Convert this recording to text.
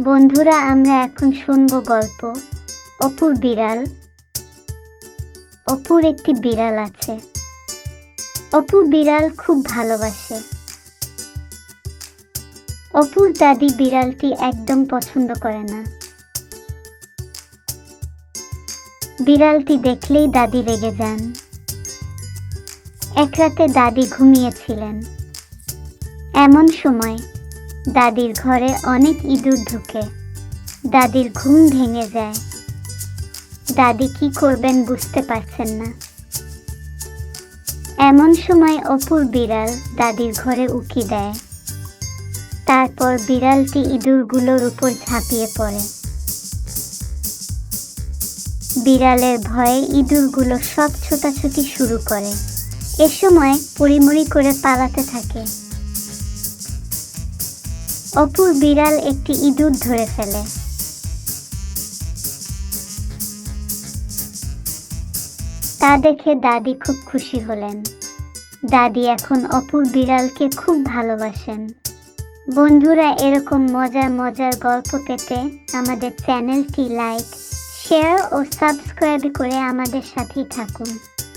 বন্ধুরা, আমরা এখন শুনব গল্প। অপুর বিড়াল। অপুর একটি বিড়াল আছে। অপুর বিড়াল খুব ভালোবাসে। অপুর দাদি বিড়ালটি একদম পছন্দ করে না। বিড়ালটি দেখলেই দাদি রেগে যান। এক রাতে দাদি ঘুমিয়েছিলেন। এমন সময় দাদির ঘরে অনেক ইঁদুর ঢুকে। দাদির ঘুম ভেঙে যায়। দাদি কি করবেন বুঝতে পারছেন না। এমন সময় অপুর বিড়াল দাদির ঘরে উকি দেয়। তারপর বিড়ালটি ইঁদুরগুলোর উপর ঝাঁপিয়ে পড়ে। বিড়ালের ভয়ে ইঁদুরগুলো সব ছোটাছুটি শুরু করে। এ সময় পরিমরি করে পালাতে থাকে। অপুর বিড়াল একটি ইঁদুর ধরে ফেলে। তা দেখে দাদি খুব খুশি হলেন। দাদি এখন অপুর বিড়ালকে খুব ভালোবাসেন। বন্ধুরা, এরকম মজার মজার গল্প পেতে আমাদের চ্যানেলটি লাইক, শেয়ার ও সাবস্ক্রাইব করে আমাদের সাথেই থাকুন।